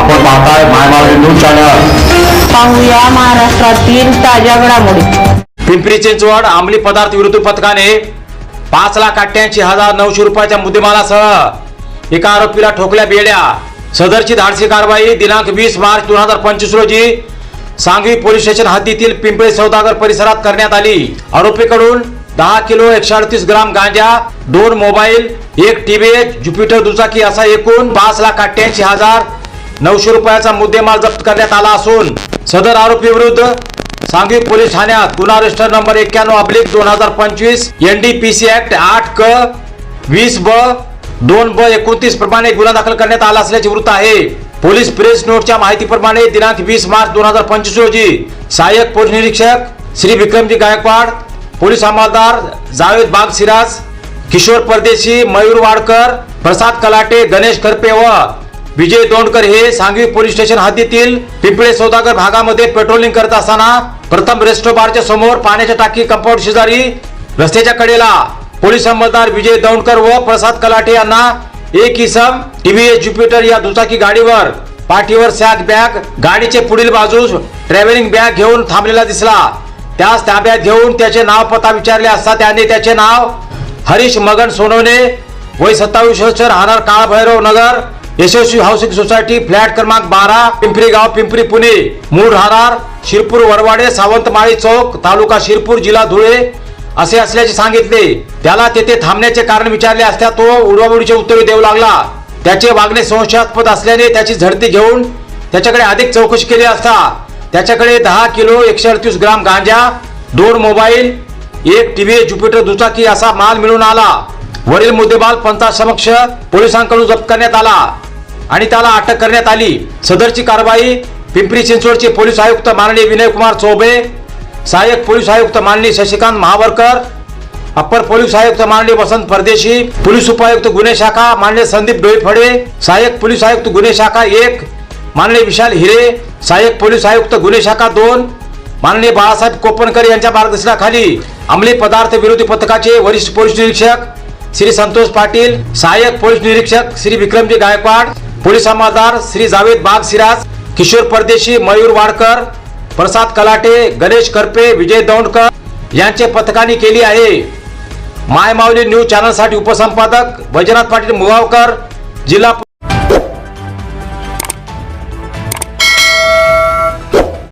आपण पाहताय मायमावली news channel. पाहूया महाराष्ट्रातील ताज्या घडामोडी. पिंपरी चिंचवड अंमली पदार्थ विरोधी पथकाने पाच लाख अठ्ठ्याऐंशी हजार नऊशे रुपयाच्या मुद्देमालासह एका आरोपीला ठोकल्या बेड्या सदरची धाडसी कारवाई दिनांक वीस मार्च दोन हजार पंचवीस रोजी सांगवी पोलीस स्टेशन हद्दीतील पिंपळे सौदागर परिसरात करण्यात आली. आरोपीकडून दहा किलो एकशे अडतीस ग्राम गांजा दोन मोबाईल एक टीव्ही ज्युपिटर दुचाकी असा एकूण पाच लाख अठ्ठ्याऐंशी हजार नऊशे रुपयाचा मुद्देमाल जप्त करण्यात आला असून सदर आरोपी विरुद्ध सांगवी पोलीस ठाण्यात गुन्हा रजिस्टर नंबर एक्क्याण्णव अब्लिक दोन हजार पंचवीस N D P C act आठ क वीस ब दोन ब एकोणतीस प्रमाणे गुन्हा दाखल करण्यात आला असल्याचे वृत्त आहे. पोलीस प्रेस नोटच्या माहितीप्रमाणे दिनांक वीस मार्च दोन हजार पंचवीस रोजी सहाय्यक पोलीस निरीक्षक श्री विक्रमजी गायकवाड पोलीस अंमलदार जावेद बाग सिराज किशोर परदेशी मयूर वाडकर प्रसाद कलाटे गणेश करपे व विजय दोंडकर हे सांगवी पोलीस स्टेशन हद्दीतील पिंपळे सौदागर भागामध्ये पेट्रोलिंग करत असताना प्रथम रेस्टो बारच्या समोर पाण्याच्या टाकी कंपाऊंड शेजारी रस्त्याच्या कडेला पोलीस अंमलदार विजय दौंडकर व प्रसाद कलाटे यांना एक इसम टीव्हीएस ज्युपिटर या दुचाकी गाडीवर पाठीवर सॅक बॅग गाडीचे पुढील बाजूस ट्रॅव्हलिंग बॅग घेऊन थांबलेला दिसला. त्यास ताब्यात घेऊन त्याचे नाव पत्ता विचारले असता त्याने त्याचे नाव हरीश मगन सोनवणे वय सत्तावीस वर्ष राहणार Kalbhairav Nagar Yashaswi housing society flat क्रमांक बारा पिंपरी गाव पिंपरी पुणे. मूळ हारार शिरपूर वरवाडे सावंतमाळी चौक तालुका शिरपूर जिल्हा धुळे. असे असल्याचे सांगितले. त्याला तेथे थांबण्याचे कारण विचारले असता तो उडवाउडीचे उत्तरे देऊ लागला. त्याचे वागणे संशयास्पद असल्याने त्याची झडती घेऊन त्याच्याकडे अधिक चौकशी केली असता. त्याच्याकडे दहा किलो एकशे अडतीस ग्राम गांजा दोन मोबाईल एक टीव्ही ज्युपिटर दुचाकी असा माल मिळून आला. वरील मुद्देमाल पंचायत समक्ष पोलिसांकडून जप्त करण्यात आला. आणि त्याला अटक करण्यात आली. सदरची कारवाई पिंपरी चिंचवडचे पोलीस आयुक्त माननीय विनयकुमार चौबे सहाय्यक पोलीस आयुक्त माननीय शशिकांत महावरकर अप्पर पोलीस आयुक्त माननीय वसंत परदेशी पोलीस उपायुक्त गुन्हे शाखा माननीय संदीप डोईफडे सहाय्यक पोलीस आयुक्त गुन्हे शाखा एक माननीय विशाल हिरे सहाय्यक पोलीस आयुक्त गुन्हे शाखा दोन माननीय बाळासाहेब कोपणकर यांच्या मार्गदर्शनाखाली अंमली पदार्थ विरोधी पथकाचे वरिष्ठ पोलीस निरीक्षक श्री संतोष पाटील सहाय्यक पोलीस निरीक्षक श्री विक्रमजी गायकवाड पोलीस अंमलदार श्री जावेद बाग सिराज किशोर परदेशी मयूर वाडकर प्रसाद कलाटे गणेश करपे विजय दौंडकर यांचे पथकाने केली आहे. माय माऊली न्यूज चॅनलसाठी उपसंपादक वैजनाथ पाटील मुगावकर जिल्हा